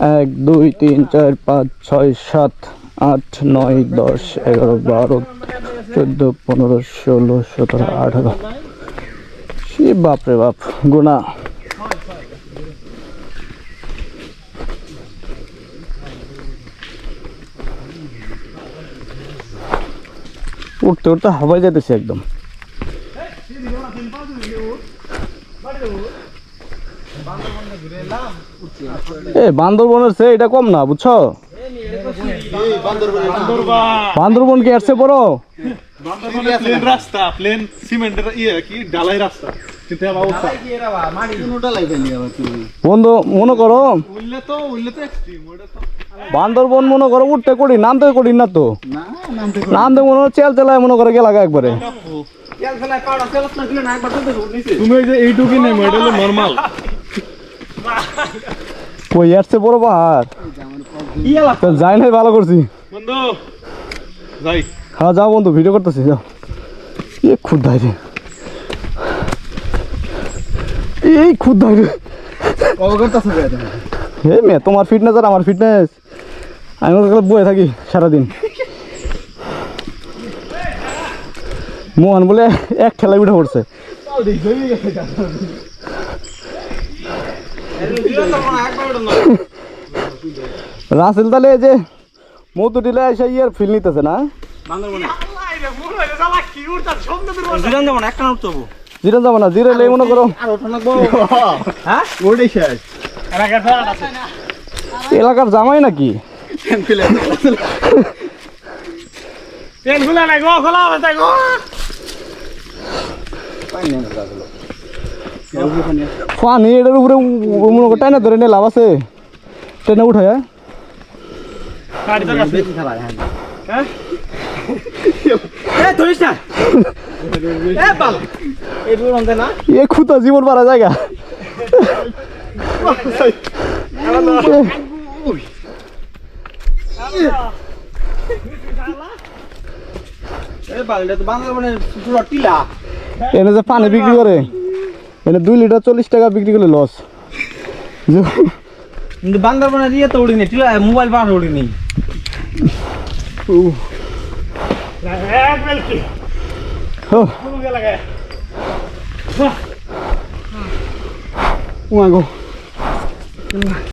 এক, দুই, তিন, চার, পাঁচ, ছয়, সাত, আট, নয়, দশ, এগারো, বারো, চোদ্দ, পনেরো, ষোলো, সতেরো, আঠারো। সে বাপরে বাপ, গুণা। উঠতে উঠতে হাওয়ায় যেতেছে একদম। এ বান্দরবনের সে এটা কম না বুঝছ? বান্দরবন কি আসছে বড়? প্লেন রাস্তা প্লেন সিমেন্টের ইয়ে কি ডালাই রাস্তা। কিন্তু আবার অবস্থা। বন্ধু মনে করো বান্দরবন মনে করো উঠতে করি নামতে করি না তো? নামতে মনে হয় চেল চেলায় মনে করে গেলাগা একবারে। তুমি ওই যে এইটুকু নেই এটা নর্মাল কই আসছে বড় পাহাড়? যাই নাই ভালো করছি। বন্ধু যাই। হ্যাঁ যাও বন্ধু ভিডিও করতেছি যাও। এ খুদ্দাই রে। এই খুদ্দাই রে। হে মে তোমার ফিটনেস আর আমার ফিটনেস আমি ওকে বয়ে থাকি সারাদিন। মোহন বলে এক খেলায় উঠে পড়ছে। রাসেল তাহলে যে মধু দিলে এসে ইয়ার ফিল নিতেছে না? জিরান যাব না জিরে লেই মনে করো। এলাকার জামাই নাকি? ট্রেন খুলে নাই গো খোলা তাই গো। পানি এটার উপরে মনে টাইনা ধরে নিয়ে লাভ আছে। ট্রেনে উঠে এ খুতা জীবন পারা জায়গা এনে যে পানি বিক্রি করে। এনে দুই লিটার চল্লিশ টাকা বিক্রি করলে লস কিন্তু বান্দরবানের ইয়ে তো উড়িনি টিলা মোবাইল বার উড়িনি। ও মাগো